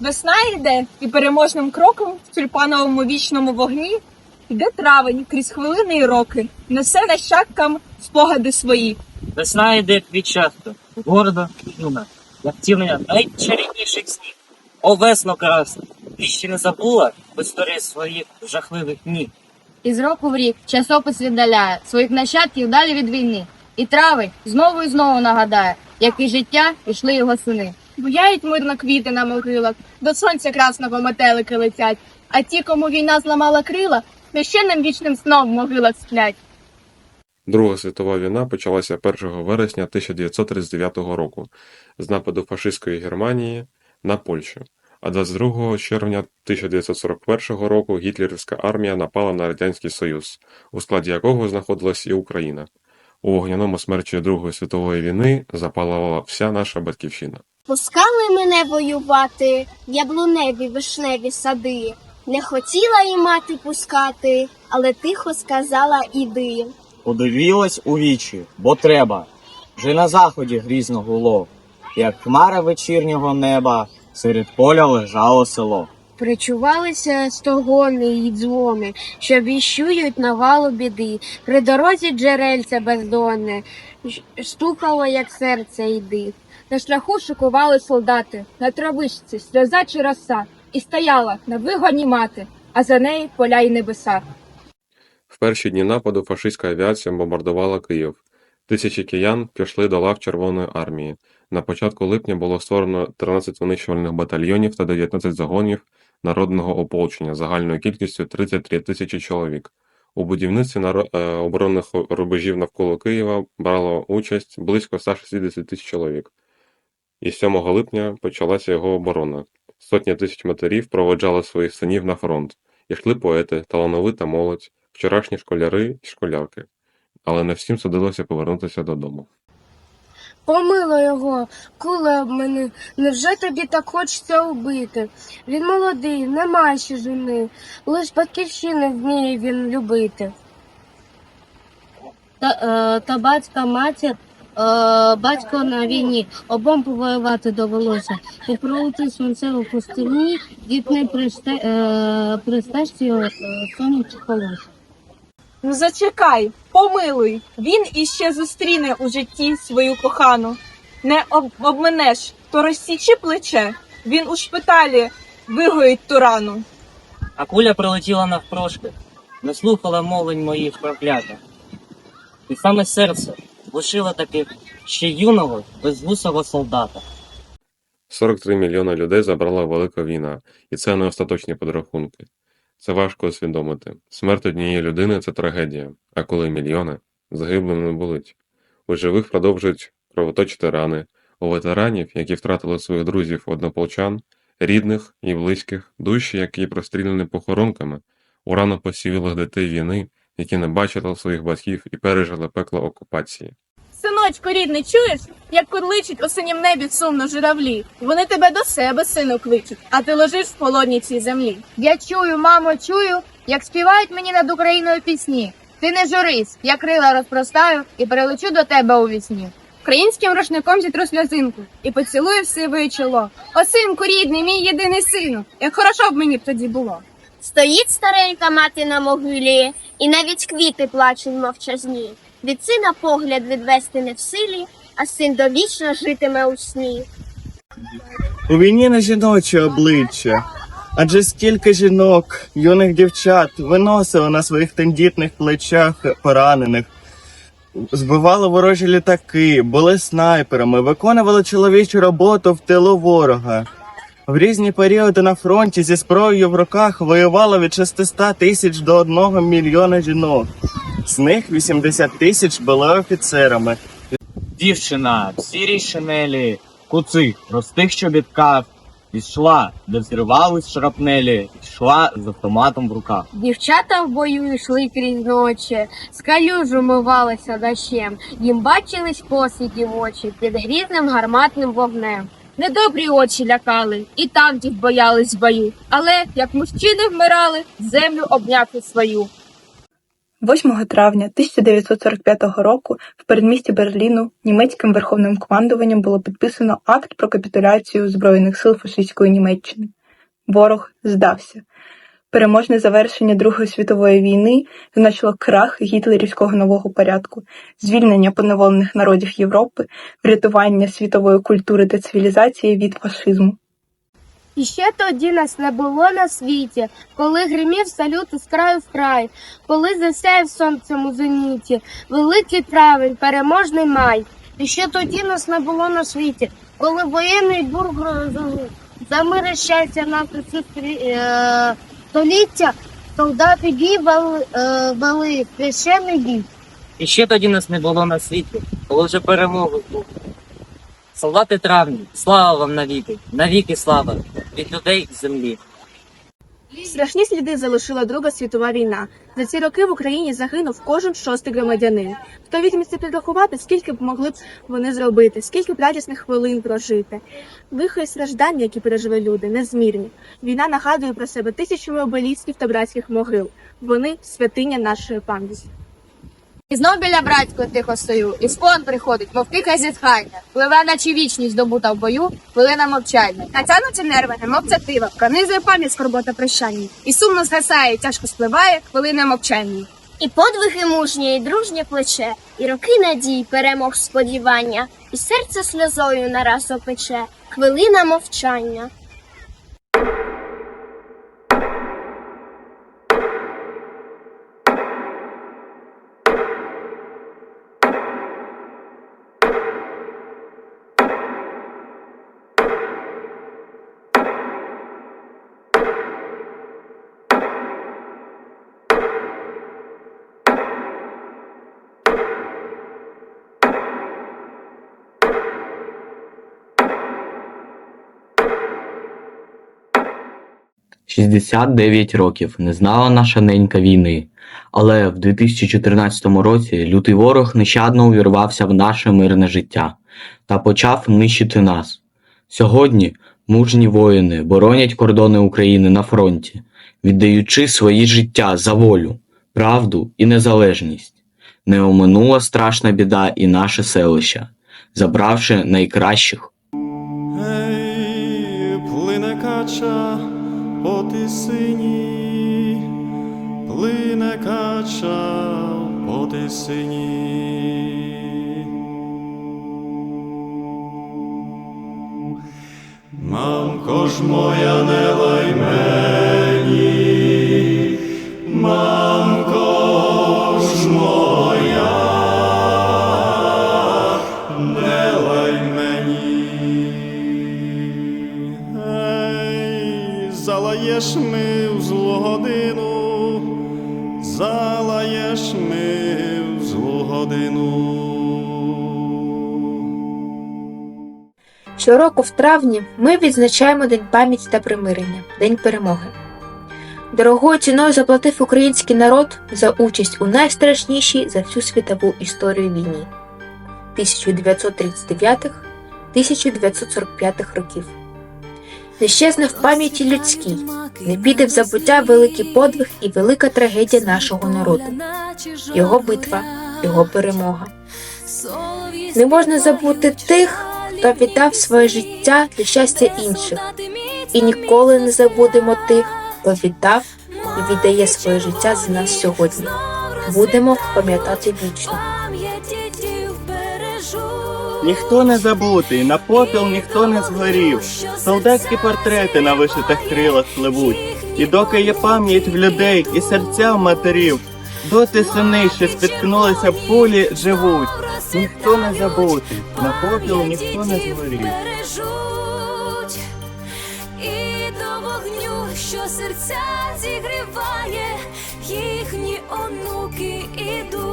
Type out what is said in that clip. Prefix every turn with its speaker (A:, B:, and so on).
A: Весна йде і переможним кроком в тюльпановому вічному вогні йде травень крізь хвилини і роки, несе нащадкам спогади свої.
B: Весна йде квітчасто, гордо юна, втілення найчарівніших снів. О, весно красна, ти ще не забула в історії своїх жахливих днів.
C: Із року в рік часопис віддаляє своїх нащадків далі від війни. І травень знову і знову нагадає, як і життя ішли його сини.
A: Буяють мирно квіти на могилах, до сонця красного метелики летять, а ті, кому війна зламала крила, священним вічним сном в могилах сплять.
D: Друга світова війна почалася 1 вересня 1939 року з нападу фашистської Германії на Польщу, а 22 червня 1941 року гітлерівська армія напала на Радянський Союз, у складі якого знаходилась і Україна. У вогняному смерчі Другої світової війни запалала вся наша батьківщина.
E: Пускали мене воювати яблуневі вишневі сади. Не хотіла і мати пускати, але тихо сказала іди.
F: Подивилась у вічі, бо треба. Вже на заході грізно гуло, як хмара вечірнього неба, серед поля лежало село.
E: Причувалися стогони й дзвони, що віщують навалу біди. При дорозі джерельце бездонне, стукало, як серце йди.
A: На шляху шикували солдати, на травичці сльоза чи роса, і стояла на вигоні мати, а за неї поля й небеса.
D: В перші дні нападу фашистська авіація бомбардувала Київ. Тисячі киян пішли до лав Червоної армії. На початку липня було створено 13 винищувальних батальйонів та 19 загонів народного ополчення загальною кількістю 33 тисячі чоловік. У будівництві е, оборонних рубежів навколо Києва брало участь близько 160 тисяч чоловік. І 7 липня почалася його оборона. Сотні тисяч матерів проводжали своїх синів на фронт. Ішли поети, талановита молодь, вчорашні школяри і школярки. Але не всім судилося повернутися додому.
E: Помило його, куле об мене. Невже тобі так хочеться убити? Він молодий, не має ще жени, лиш батьківщини вміє він любити.
C: Та, е, та батька матір, е, батько на війні, обом повоювати довелося. І пролити сонце у пустині, дід не е, пристежці е, сонячі колося.
A: Ну зачекай, помилуй, він іще зустріне у житті свою кохану. Не об- обминеш, то розсічи плече, він у шпиталі вигоїть ту рану.
B: А куля прилетіла навпрошки, не слухала мовлень моїх проклятих. І саме серце лишило таки ще юного, безвусого солдата.
D: 43 мільйони людей забрала велика війна, і це не остаточні підрахунки. Це важко усвідомити. Смерть однієї людини це трагедія, а коли мільйони загиблим не болить. У живих продовжують кровоточити рани, у ветеранів, які втратили своїх друзів однополчан, рідних і близьких, душі, які простріляні похоронками, у рано посівілих дітей війни, які не бачили своїх батьків і пережили пекло окупації.
A: Синочку рідний, чуєш, як курличуть у синім небі сумно журавлі. Вони тебе до себе, сину, кличуть, а ти лежиш в холодній цій землі.
C: Я чую, мамо, чую, як співають мені над Україною пісні. Ти не журись, я крила розпростаю і перелечу до тебе у вісні.
A: Українським рушником зітру сльозинку і поцілую в сиве чоло. О, синку рідний, мій єдиний сину, як хорошо б мені б тоді було.
E: Стоїть старенька мати на могилі, і навіть квіти плачуть мовчазні. Від сина погляд відвести не в силі, а син довічно житиме у сні.
F: У війні на жіноче обличчя. Адже скільки жінок, юних дівчат виносило на своїх тендітних плечах поранених, збивали ворожі літаки, були снайперами, виконували чоловічу роботу в тилу ворога. В різні періоди на фронті зі зброєю в руках воювало від 600 тисяч до 1 мільйона жінок. З них 80 тисяч були офіцерами. Дівчина в сірій шинелі, куцих, простих чобітках, ішла, де зривались шрапнелі, йшла з автоматом в руках.
E: Дівчата в бою йшли крізь ночі, з калюжу мивалися дощем, їм бачились посвіті в очі під грізним гарматним вогнем.
G: Недобрі очі лякали, і танків боялись в бою. Але як мужчини вмирали, землю обняти свою.
H: 8 травня 1945 року в передмісті Берліну німецьким верховним командуванням було підписано акт про капітуляцію Збройних сил фашистської Німеччини. Ворог здався. Переможне завершення Другої світової війни значило крах гітлерівського нового порядку, звільнення поневолених народів Європи, врятування світової культури та цивілізації від фашизму.
E: І ще тоді нас не було на світі, коли гримів салют із краю в край, коли засяяв сонцем у зеніті, великий травень, переможний май. І ще тоді нас не було на світі, коли воєнний бур грозовий, за мир і щастя нам е, століття, солдати бій вели, е, вели священний бій.
B: І ще тоді нас не було на світі, коли вже перемогу був. Солдати травні, слава вам навіки, навіки слава від людей землі.
A: Страшні сліди залишила Друга світова війна. За ці роки в Україні загинув кожен шостий громадянин. Хто візьметься підрахувати, скільки б могли б вони зробити, скільки б радісних хвилин прожити. Лихо і страждання, які пережили люди, незмірні. Війна нагадує про себе тисячами обелісків та братських могил. Вони святиня нашої пам'яті.
G: І знов біля братського тихо стою, і спон приходить, мов тихе зітхання. Пливе, наче вічність здобута в бою, хвилина мовчання. Натягнуться нерви, немов цятива, пронизує пам'ять скорбота прощання. І сумно згасає, і тяжко спливає, хвилина мовчання.
I: І подвиги мужнє, і дружнє плече, і роки надій, перемог сподівання, і серце сльозою нараз опече, хвилина мовчання.
J: Шістдесят дев'ять років не знала наша ненька війни, але в 2014 році лютий ворог нещадно увірвався в наше мирне життя та почав нищити нас. Сьогодні мужні воїни боронять кордони України на фронті, віддаючи свої життя за волю, правду і незалежність. Не оминула страшна біда і наше селище, забравши найкращих
K: Ей, плине кача по тисині, плине кача по тисині. Мамко ж моя не лай залаєш ми в злу годину, залаєш ми в злу годину.
L: Щороку в травні ми відзначаємо День пам'яті та примирення, День перемоги. Дорогою ціною заплатив український народ за участь у найстрашнішій за всю світову історію війні 1939-1945 років. Не в пам'яті людській, не піде в забуття великий подвиг і велика трагедія нашого народу, його битва, його перемога. Не можна забути тих, хто віддав своє життя для щастя інших, і ніколи не забудемо тих, хто віддав і віддає своє життя за нас сьогодні. Будемо пам'ятати вічно.
F: Ніхто не забутий, на попіл ніхто не згорів. Солдатські портрети на вишитих крилах пливуть. І доки є пам'ять в людей і серця в матерів, доти сини, що спіткнулися в пулі, живуть. Ніхто не забутий, на попіл ніхто не згорів.
I: і до вогню, що серця зігріває, їхні онуки ідуть.